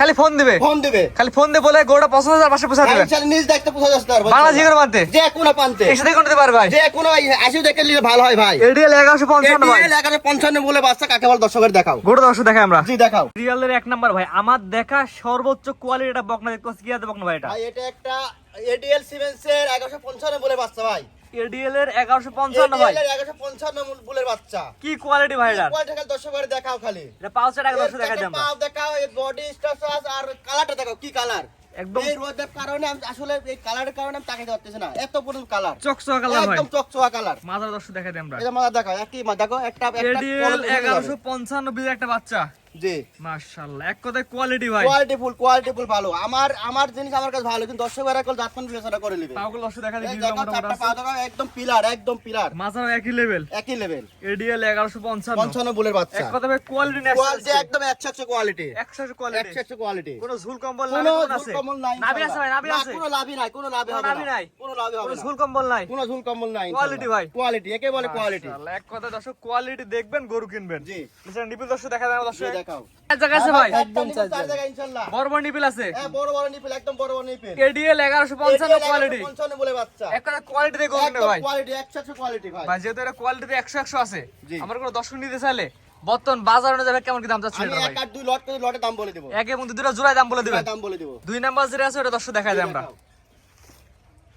খালি ফোন দিবে। ফোন দিবে। খালি ফোন দিয়ে বলে গোটা পছন্দ হাজার পাশে হ্যাঁ, দেবে। ইনশাল্লাহ নিজ দেখতে পৌঁছে আসতে পারব বাংলা যে ইনশাল্লাহ। কোনো মানতে যে কোনো প্রান্তে এর সাথে কোন দিতে পারবে ভাই। যে কোনো আসিও দেখে নিলে ভালো হয় ভাই। এডিএল এগারোশো পঞ্চান্ন ভাই। বলে বাচ্চা কাকে বল দর্শকের দেখাও। গোটা দর্শক দেখাই আমরা। জি দেখাও। রিয়ালের এক নাম্বার ভাই আমার দেখা সর্বোচ্চ কোয়ালিটি এটা বকনা দেখতে পাচ্ছি কি আছে বকনা ভাই এটা। ভাই এটা একটা এডিএল সিমেন্সের এগারোশো পঞ্চান্ন বলে বাচ্চা ভাই। এডিএল এর ভাই। বুলের বাচ্চা। কি কোয়ালিটি ভাই এটা কোয়ালিটি খালি দর্শকের দেখাও খালি। এটা পাঁচশো টাকা দর্শক দেখাই দিই আমরা। দেখাও এই বডি স্ট্রাকচার আর কালারটা দেখাও কি কালার একদম এই রোদের কারণে আমি আসলে এই কালারের কারণে আমি তাকাইতে পারতেছি না। এত কালার চকচকা কালার ভাই। একদম চকচকা কালার দর্শক আমরা। এটা দেখাও একই দেখো একটা এডিএল একটা বাচ্চা। জি। মাশাআল্লাহ এক কথায় কোয়ালিটি ভাই। কোয়ালিটি ফুল কোয়ালিটি ফুল ভালো। আমার আমার জিনিস আমার কাছে ভালো কিন্তু দর্শক ভাইরা কল জাতমান বিবেচনা করে নেবে। পাগুলো দর্শক দেখা এই দিই দেখো চারটা পা দেখো একদম পিলার একদম পিলার মাথার একই লেভেল একই লেভেল এডিএল এগারোশো পঞ্চান্ন। পঞ্চান্ন বুলের বাচ্চা। এক কথা ভাই কোয়ালিটি কোয়ালিটি একদম একশো একশো কোয়ালিটি একশো কোয়ালিটি একশো একশো কোয়ালিটি কোনো ঝুল কম্বল নাই কোন আছে? কম্বল নাই নাভি আছে ভাই নাভি আছে। কোনো লাভই নাই কোনো লাভই হবে না। নাই? কোনো লাভই হবে না। ঝুল কম্বল নাই। কোনো ঝুল কম্বল নাই Quality ভাই। কোয়ালিটি একে বলে কোয়ালিটি এক কথা দর্শক কোয়ালিটি দেখবেন গরু কিনবেন। জি। দর্শক দেখা যায় দর্শক? দেখাও। আমার কোনো দর্শক নিতে চাইলে বর্তমান বাজার অনুযায়ী কেমন কি দাম চাচ্ছে আমি এক আর দুই লট করে লটের দাম বলে দেবো। একে মধ্যে দুটো জোড়ায় দাম বলে দাম বলে দেবো। দুই নাম্বার যেটা আছে ওটা দর্শক দেখা যায় আমরা।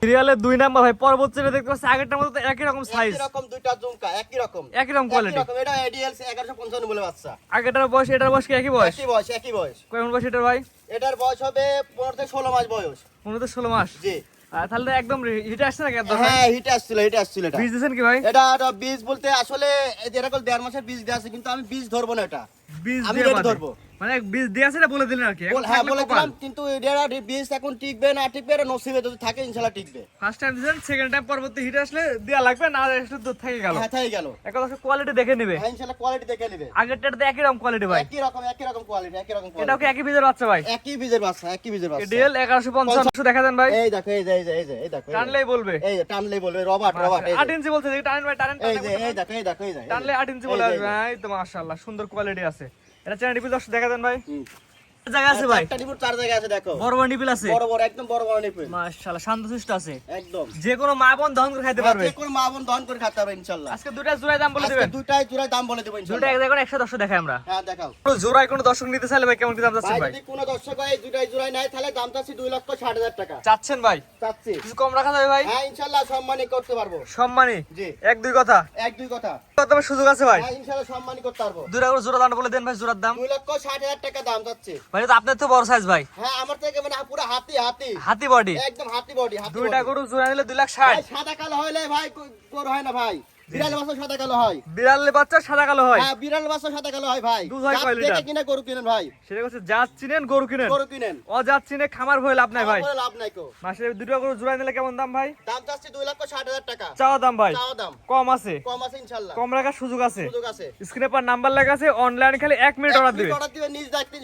সিরিয়ালের দুই নাম্বার ভাই পরবর্তী যেটা দেখতে পাচ্ছি আগেরটার মতো তো একই রকম সাইজ একই রকম দুইটা জুমকা একই রকম। একই রকম কোয়ালিটি এটা এডিএল এগারোশো পঞ্চান্ন বলে বাচ্চা। আগেরটার বয়স এটার বয়স কি একই বয়স? একই বয়স একই বয়স। কেমন বয়স এটার ভাই? এটার বয়স হবে পনেরো থেকে ষোলো মাস বয়স। পনেরো থেকে ষোলো মাস। জি। তাহলে একদম হিটে আসছে নাকি একদম হ্যাঁ হিটে আসছিল হিটে আসছিল এটা। বীজ দিয়েছেন কি ভাই? এটা বীজ বলতে আসলে এই যে এরকম দেড় মাসের বীজ দেওয়া আছে কিন্তু আমি বীজ ধরবো না এটা। বীজ আমি। ধরবো। মানে বীজ দিয়ে আছে বলে দিলেন আর কি। হ্যাঁ বলে দিলাম কিন্তু বীজ এখন টিকবে না টিকবে নসিবে যদি থাকে টিকবে। ফার্স্ট টাইম দিয়েছেন সেকেন্ড টাইম পরবর্তী হিটে আসলে দেয়া লাগবে না আসলে দুধ থেকে গেল। হ্যাঁ থেকে গেল। কোয়ালিটি দেখে নেবে। হ্যাঁ কোয়ালিটি দেখে নেবে। আগেরটার তো একই রকম কোয়ালিটি ভাই। একই রকম একই রকম কোয়ালিটি একই রকম এটাও কি একই বীজের বাচ্চা ভাই? একই বীজের বাচ্চা একই বীজের বাচ্চা। ডিএল এগারোশো পঞ্চান্ন দেখা দেন ভাই। এই দেখো এই যে এই যে এই যে এই দেখো টানলেই বলবে। এই যে টানলেই বলবে রবার্ট রবার্ট এই আট ইঞ্চি বলছে টানেন ভাই টানেন এই টানেন, যে এই দেখো এই দেখো এই যে, টানলে আট ইঞ্চি বলে আসবে। এই তো মাশাআল্লাহ সুন্দর কোয়ালিটি আছে। এটা চ্যানেল দর্শক দেখা দেন ভাই। জায়গা আছে ভাই। চারটা চার জায়গায় আছে দেখো। বড় বড় নিপিল আছে? বড় বড় একদম বড় বড় নিপুট মাশাআল্লাহ শান্তশিষ্ট আছে। একদম। যে কোনো মা বোন দহন করে খাইতে পারবে। যে কোনো মা বোন দহন করে খেতে হবে ইনশাল্লাহ আজকে দুটা জোড়ায় দাম বলে আজকে দিবেন। দুটাই চূড়ায় দাম বলে দেবো দুটা ইনশাল্লাহ এক জায়গায় একশো দর্শক দেখাই আমরা। হ্যাঁ দেখাও। জোড়ায় কোনো দর্শক নিতে চাইলে ভাই কেমন কি দাম চাচ্ছেন ভাই ভাই? যদি কোনো দর্শক হয় দুটাই জোড়ায় নেয় তাহলে দাম চাচ্ছি দুই লক্ষ ষাট হাজার টাকা। চাচ্ছেন ভাই? চাচ্ছি। কিছু কম রাখা যাবে ভাই? হ্যাঁ সম্মানই করতে পারব। সম্মানী জি। এক দুই কথা? এক দুই কথা। কত সুযোগ আছে ভাই? ইনশাআল্লাহ সম্মানই করতে পারব। দুটা করে জোড়া দাম বলে দেন ভাই জোড়ার দাম। দুই লক্ষ ষাট হাজার টাকা দাম যাচ্ছে। ভাই তো আপনার তো বড় সাইজ ভাই। হ্যাঁ আমার থেকে মানে পুরো হাতি হাতি। হাতি বডি একদম হাতি বডি হাতি দুইটা গরু জোড়া নিলে দুই লাখ ষাট। ভাই, সাদা কালো হইলে ভাই কো- হয় না ভাই। বিড়াল বাচ্চা সাদা কালো হয়। বিড়ালে বাচ্চা সাদা কালো হয়। হ্যাঁ বিড়াল বাচ্চা সাদা কালো হয় ভাই। দুধ হয় জাত কয় দেখে লিটার? গরু কিনেন ভাই। সেটা হচ্ছে জাত চিনেন গরু কিনেন। গরু কিনেন। ও জাত চিনে খামার ভয় লাভ নাই ভাই। লাভ নাই কো। মাসে দুটো গরু জোড়া নিলে কেমন দাম ভাই? দাম চাচ্ছি দুই লক্ষ ষাট হাজার টাকা। চাওয়া দাম ভাই। চাও দাম। কম আছে। কম আছে ইনশাল্লাহ। কম রাখার সুযোগ আছে। সুযোগ আছে। স্ক্রিনে পর নাম্বার লেখা আছে অনলাইন খালি এক মিনিট অর্ডার নিজ দায়িত্বে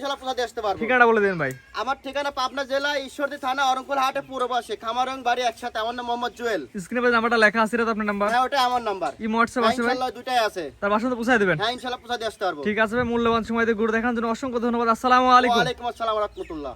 আসতে পারব। ঠিকানা বলে দিন ভাই। আমার ঠিকানা পাবনা জেলা ঈশ্বরদী থানা অরঙ্কুল হাটে পূর্ব পাশে খামারং বাড়ি একসাথে। আমার নাম মোহাম্মদ জুয়েল। স্ক্রিনে পর নাম্বারটা লেখা আছে এটা আপনার নাম্বার। হ্যাঁ ওটা আমার নাম্বার। ই হোয়াটসঅ্যাপ আছে ভাই। দুটাই আছে। তার বাসন তো দেবেন। হ্যাঁ পারব। ঠিক আছে ভাই মূল্যবান সময় দিয়ে ঘুরে দেখার জন্য অসংখ্য ধন্যবাদ। আসসালামু আলাইকুম। আসসালাম রহমতুল্লাহ।